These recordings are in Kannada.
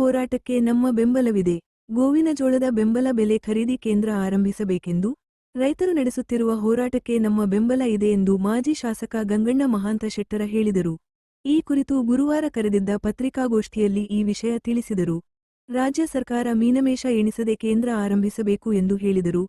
ಹೋರಾಟಕ್ಕೆ ನಮ್ಮ ಬೆಂಬಲವಿದೆ. ಗೋವಿನ ಜೋಳದ ಬೆಂಬಲ ಬೆಲೆ ಖರೀದಿ ಕೇಂದ್ರ ಆರಂಭಿಸಬೇಕೆಂದು ರೈತರು ನಡೆಸುತ್ತಿರುವ ಹೋರಾಟಕ್ಕೆ ನಮ್ಮ ಬೆಂಬಲ ಇದೆ ಎಂದು ಮಾಜಿ ಶಾಸಕ ಗಂಗಣ್ಣ ಮಹಾಂತ ಶೆಟ್ಟರ ಹೇಳಿದರು. ಈ ಕುರಿತು ಗುರುವಾರ ಕರೆದಿದ್ದ ಪತ್ರಿಕಾಗೋಷ್ಠಿಯಲ್ಲಿ ಈ ವಿಷಯ ತಿಳಿಸಿದರು. ರಾಜ್ಯ ಸರ್ಕಾರ ಮೀನಮೇಷ ಎಣಿಸದೆ ಕೇಂದ್ರ ಆರಂಭಿಸಬೇಕು ಎಂದು ಹೇಳಿದರು.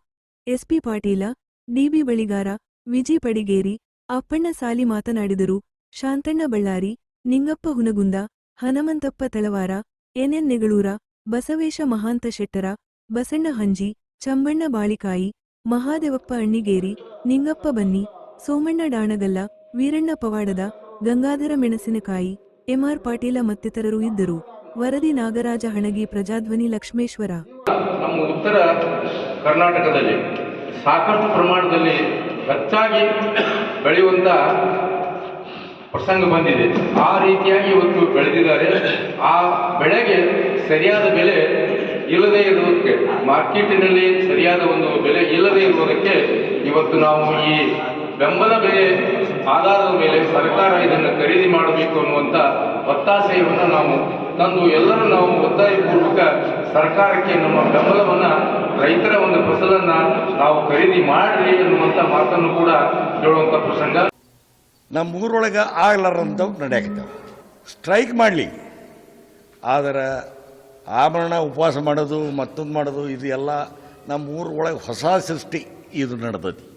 SP Patil, DB Baligara, VG Padigeri, Appanna Sali ಮಾತನಾಡಿದರು. ಶಾಂತಣ್ಣ ಬಳ್ಳಾರಿ, ನಿಂಗಪ್ಪ ಹುನಗುಂದ, ಹನುಮಂತಪ್ಪ ತಳವಾರ ಎನ್ಎನ್ ನೆಗಳೂರ, ಬಸವೇಶ ಮಹಾಂತ ಶೆಟ್ಟರ, ಬಸಣ್ಣ ಹಂಜಿ, ಚಂಬಣ್ಣ ಬಾಳಿಕಾಯಿ, ಮಹಾದೇವಪ್ಪ ಅಣ್ಣಿಗೇರಿ, ನಿಂಗಪ್ಪ ಬನ್ನಿ, ಸೋಮಣ್ಣ ಡಾಣಗಲ್ಲ, ವೀರಣ್ಣ ಪವಾಡದ, ಗಂಗಾಧರ ಮೆಣಸಿನಕಾಯಿ, ಎಂಆರ್ ಪಾಟೀಲ ಮತ್ತಿತರರು ಇದ್ದರು. ವರದಿ ನಾಗರಾಜ ಹಣಗಿ ಪ್ರಜಾಧ್ವನಿ ಲಕ್ಷ್ಮೇಶ್ವರ. ನಮ್ಮ ಉತ್ತರ ಕರ್ನಾಟಕದಲ್ಲಿ ಸಾಕಷ್ಟು ಪ್ರಮಾಣದಲ್ಲಿ ಹೆಚ್ಚಾಗಿ ಬೆಳೆಯುವಂಥ ಪ್ರಸಂಗ ಬಂದಿದೆ. ಆ ರೀತಿಯಾಗಿ ಇವತ್ತು ಬೆಳೆದಿದ್ದಾರೆ. ಆ ಬೆಳೆಗೆ ಸರಿಯಾದ ಬೆಲೆ ಇಲ್ಲದೇ ಇರುವುದಕ್ಕೆ, ಮಾರ್ಕೆಟಿನಲ್ಲಿ ಸರಿಯಾದ ಒಂದು ಬೆಲೆ ಇಲ್ಲದೇ ಇರುವುದಕ್ಕೆ ಇವತ್ತು ನಾವು ಈ ಬೆಂಬಲ ಬೆಲೆ, ಆಧಾರದ ಮೇಲೆ ಸರ್ಕಾರ ಇದನ್ನು ಖರೀದಿ ಮಾಡಬೇಕು ಅನ್ನುವಂಥ ಒತ್ತಾಸೆಯನ್ನು ನಾವು ತಂದು ಎಲ್ಲರೂ ನಾವು ಒತ್ತಾಯಪೂರ್ವಕ ಸರ್ಕಾರಕ್ಕೆ ನಮ್ಮ ಬೆಂಬಲವನ್ನು, ರೈತರ ಒಂದು ಫಸಲನ್ನು ನಾವು ಖರೀದಿ ಮಾಡಿರಿ ಅನ್ನುವಂಥ ಮಾತನ್ನು ಕೂಡ ಹೇಳುವಂಥ ಪ್ರಸಂಗ. ನಮ್ಮ ಊರೊಳಗೆ ಆಗ್ಲಾರಂಥವು ನಡೆಯಾಕತ್ತವ. ಸ್ಟ್ರೈಕ್ ಮಾಡಲಿ. ಆದರೆ ಆಭರಣ ಉಪವಾಸ ಮಾಡೋದು, ಮತ್ತೊಂದು ಮಾಡೋದು, ಇದು ಎಲ್ಲ ನಮ್ಮ ಊರೊಳಗೆ ಹೊಸ ಸೃಷ್ಟಿ ಇದು ನಡೆದೈತಿ.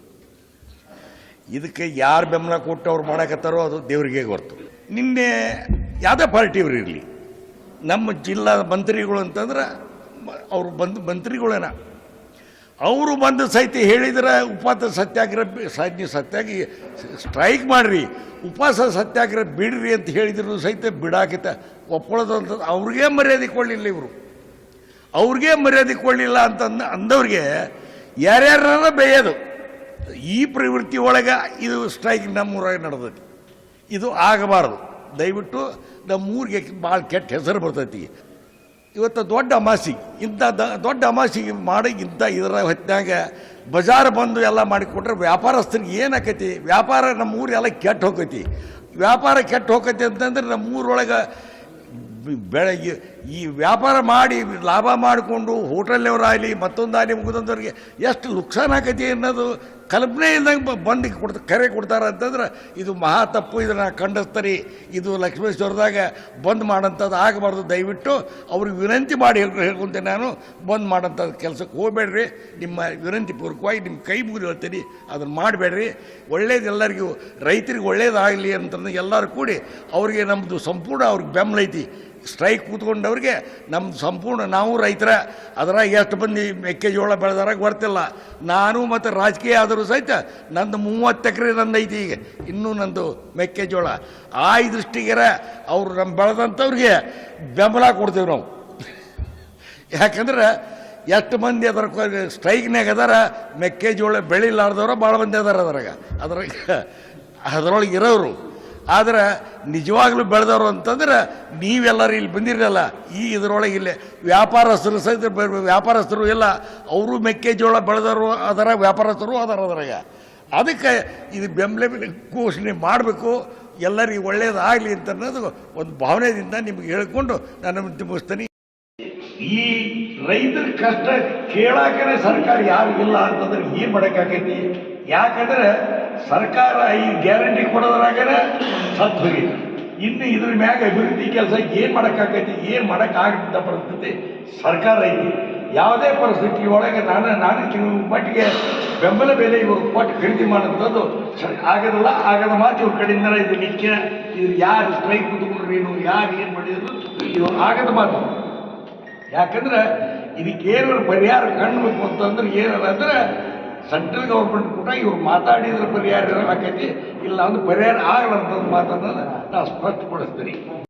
ಇದಕ್ಕೆ ಯಾರು ಬೆಂಬಲ ಕೊಟ್ಟು ಅವ್ರು ಮಾಡಕತ್ತಾರೋ ಅದು ದೇವರಿಗೆ ಗೊತ್ತು. ನಿನ್ನೆ ಯಾವುದೇ ಪಾರ್ಟಿಯವ್ರು ಇರಲಿ. ನಮ್ಮ ಜಿಲ್ಲಾ ಮಂತ್ರಿಗಳು ಅಂತಂದ್ರೆ, ಅವರು ಬಂದು ಮಂತ್ರಿಗಳೇನ. ಅವರು ಬಂದು ಸಹಿತ ಹೇಳಿದ್ರೆ ಉಪವಾಸ ಸತ್ಯಾಗ್ರಹ ಸಾಧ್ಯ ಸತ್ಯಾಗಿ ಸ್ಟ್ರೈಕ್ ಮಾಡ್ರಿ. ಉಪವಾಸ ಸತ್ಯಾಗ್ರಹ ಬಿಡ್ರಿ ಅಂತ ಹೇಳಿದ್ರು ಸಹಿತ ಬಿಡಾಕಿತ. ಒಪ್ಕೊಳ್ಳೋದು ಅಂತ ಅವ್ರಿಗೆ ಮರ್ಯಾದೆ ಕೊಡಲಿಲ್ಲ ಇವರು. ಅವ್ರಿಗೆ ಮರ್ಯಾದೆ ಕೊಡಲಿಲ್ಲ ಅಂತ ಅಂದವ್ರಿಗೆ ಯಾರ್ಯಾರ ಬೇಯೋದು. ಈ ಪ್ರವೃತ್ತಿ ಒಳಗೆ ಇದು ಸ್ಟ್ರೈಕ್ ನಮ್ಮೂರಾಗ ನಡೆದೈತಿ. ಇದು ಆಗಬಾರ್ದು. ದಯವಿಟ್ಟು ನಮ್ಮೂರಿಗೆ ಭಾಳ ಕೆಟ್ಟ ಹೆಸರು ಬರ್ತೈತಿ. ಇವತ್ತು ದೊಡ್ಡ ಅಮಾಸಿ, ಇಂಥ ದೊಡ್ಡ ಅಮಾಸಿ ಮಾಡಿ ಇಂಥ ಇದರ ಹೊತ್ತಿನಾಗ ಬಜಾರ್ ಬಂದು ಎಲ್ಲ ಮಾಡಿಕೊಟ್ರೆ ವ್ಯಾಪಾರಸ್ಥರಿಗೆ ಏನಾಕೈತಿ? ವ್ಯಾಪಾರ ನಮ್ಮ ಊರೆಲ್ಲ ಕೆಟ್ಟು ಹೋಗೈತಿ. ವ್ಯಾಪಾರ ಕೆಟ್ಟು ಹೋಗೈತಿ ಅಂತಂದ್ರೆ ನಮ್ಮ ಊರೊಳಗೆ ಬೆಳಗ್ಗೆ ಈ ವ್ಯಾಪಾರ ಮಾಡಿ ಲಾಭ ಮಾಡಿಕೊಂಡು ಹೋಟೆಲ್ನವರಾಗಲಿ ಮತ್ತೊಂದಾಗಲಿ ಮುಗಿದಂಥವ್ರಿಗೆ ಎಷ್ಟು ನುಕ್ಸಾನ್ ಆಕೈತಿ ಅನ್ನೋದು ಕಲ್ಪನೆ ಇಲ್ದಂಗೆ ಬಂಡಿಗೆ ಕೊಡ್ತ, ಕರೆ ಕೊಡ್ತಾರೆ ಅಂತಂದ್ರೆ, ಇದು ಮಹಾ ತಪ್ಪು, ಇದನ್ನು ಖಂಡಿಸ್ತಾರೆ. ಇದು ಲಕ್ಷ್ಮೇಶ್ವರದಾಗ ಬಂದ್ ಮಾಡೋಂಥದ್ದು ಆಗಬಾರ್ದು. ದಯವಿಟ್ಟು ಅವ್ರಿಗೆ ವಿನಂತಿ ಮಾಡಿ ಹೇಳ್ ಹೇಳ್ಕೊಂತೇನೆ ನಾನು, ಬಂದ್ ಮಾಡೋಂಥದ್ದು ಕೆಲಸಕ್ಕೆ ಹೋಗಬೇಡ್ರಿ. ನಿಮ್ಮ ವಿನಂತಿ ಪೂರ್ವಕವಾಗಿ ನಿಮ್ಮ ಕೈ ಮುಗಿದು ಹೇಳ್ತೀನಿ. ಅದನ್ನು ಮಾಡಬೇಡ್ರಿ. ಒಳ್ಳೇದು ಎಲ್ಲರಿಗೂ, ರೈತರಿಗೆ ಒಳ್ಳೇದಾಗಲಿ ಅಂತಂದ್ರೆ ಎಲ್ಲರೂ ಕೂಡಿ, ಅವರಿಗೆ ನಮ್ಮದು ಸಂಪೂರ್ಣ ಅವ್ರಿಗೆ ಬೆಂಬಲ ಐತಿ. ಸ್ಟ್ರೈಕ್ ಕೂತ್ಕೊಂಡವ್ರಿಗೆ ನಮ್ಮ ಸಂಪೂರ್ಣ ನಾವು ರೈತರ, ಅದ್ರಾಗ ಎಷ್ಟು ಮಂದಿ ಮೆಕ್ಕೆಜೋಳ ಬೆಳೆದಾರ ಗೊತ್ತಿಲ್ಲ ನಾನು ಮತ್ತು ರಾಜಕೀಯ ಆದರೂ ಸಹಿತ ನಂದು ಮೂವತ್ತು ಎಕರೆ ನಂದು ಐತಿ ಈಗ, ಇನ್ನೂ ನಂದು ಮೆಕ್ಕೆಜೋಳ. ಆ ದೃಷ್ಟಿಗೆರ ಅವರು ನಮ್ಮ ಬೆಳೆದಂಥವ್ರಿಗೆ ಬೆಂಬಲ ಕೊಡ್ತೀವಿ ನಾವು. ಯಾಕಂದ್ರೆ ಎಷ್ಟು ಮಂದಿ ಅದರ ಸ್ಟ್ರೈಕ್ನಾಗ ಅದಾರ, ಮೆಕ್ಕೆಜೋಳ ಬೆಳಿಲಾರ್ದವ್ರ ಭಾಳ ಮಂದಿ ಅದಾರ ಅದ್ರಾಗ. ಅದ್ರಾಗ, ಅದರೊಳಗೆ ಇರೋರು. ಆದ್ರೆ ನಿಜವಾಗ್ಲೂ ಬೆಳೆದವರು ಅಂತಂದ್ರೆ ನೀವೆಲ್ಲರೂ ಇಲ್ಲಿ ಬಂದಿರಲ್ಲ, ಈ ಇದರೊಳಗೆ ಇಲ್ಲೇ. ವ್ಯಾಪಾರಸ್ಥರು ಸಹಿತ ವ್ಯಾಪಾರಸ್ಥರು ಇಲ್ಲ, ಅವರು ಮೆಕ್ಕೆಜೋಳ ಬೆಳೆದವರು ಅದರ, ವ್ಯಾಪಾರಸ್ಥರು ಅದರ ಅದರಾಗ. ಅದಕ್ಕೆ ಇದು ಬೆಂಬಲ ಬೆಲೆ ಘೋಷಣೆ ಮಾಡಬೇಕು, ಎಲ್ಲರಿಗೂ ಒಳ್ಳೇದಾಗಲಿ ಅಂತ ಅನ್ನೋದು ಒಂದು ಭಾವನೆಯಿಂದ ನಿಮ್ಗೆ ಹೇಳ್ಕೊಂಡು ನಾನು ಮುಗಿಸ್ತೀನಿ. ಈ ರೈತರ ಕಷ್ಟ ಕೇಳಾಕನೆ ಸರ್ಕಾರ ಯಾರು ಇಲ್ಲ ಅಂತಂದ್ರೆ ಏನು ಮಾಡೋಕ್ಕಾಗೈತಿ ಯಾಕಂದ್ರೆ ಸರ್ಕಾರ ಈ ಗ್ಯಾರಂಟಿ ಕೊಡೋದ್ರಾಗನೆ ಸತ್ತು ಹೋಗಿದೆ. ಇನ್ನು ಇದ್ರ ಮ್ಯಾಗ ಅಭಿವೃದ್ಧಿ ಕೆಲಸ ಏನ್ ಮಾಡಕ್ಕಾಗೈತಿ ಏನ್ ಮಾಡಕ್ಕಾಗದ ಪರಿಸ್ಥಿತಿ ಸರ್ಕಾರ ಐತಿ. ಯಾವುದೇ ಪರಿಸ್ಥಿತಿ ಒಳಗೆ ನಾನು ನಾನು ಕೆಲವು ಮಟ್ಟಿಗೆ ಬೆಂಬಲ ಬೆಲೆ ಇವರು ಕೊಟ್ಟು ಖರೀದಿ ಮಾಡೋಂಥದ್ದು ಆಗೋದಿಲ್ಲ, ಆಗದ ಮಾತು ಇವ್ರ ಕಡೆಯಿಂದ ಇದು ನಿತ್ಯ ಇದು ಯಾರು ಸ್ಟ್ರೈಕ್ ಕುತ್ಕೊಂಡ್ರಿ ಏನು ಯಾರು ಏನು ಮಾಡಿದ್ರು ಇದು ಆಗದ ಮಾತು. ಯಾಕಂದ್ರೆ ಇದಕ್ಕೇನು ಪರಿಹಾರ ಕಾಣಬೇಕು ಅಂತಂದ್ರೆ ಏನಲ್ಲ ಅಂದ್ರೆ ಸೆಂಟ್ರಲ್ ಗೌರ್ಮೆಂಟ್ ಕೂಡ ಇವ್ರು ಮಾತಾಡಿದ್ರೆ ಪರಿಹಾರ ಆಕೈತಿ ಇಲ್ಲ ಅಂದ್ರೆ ಪರಿಹಾರ ಆಗಲ್ಲ ಅಂತಂದು ಮಾತನ್ನ ನಾನು ಸ್ಪಷ್ಟಪಡಿಸ್ತೀನಿ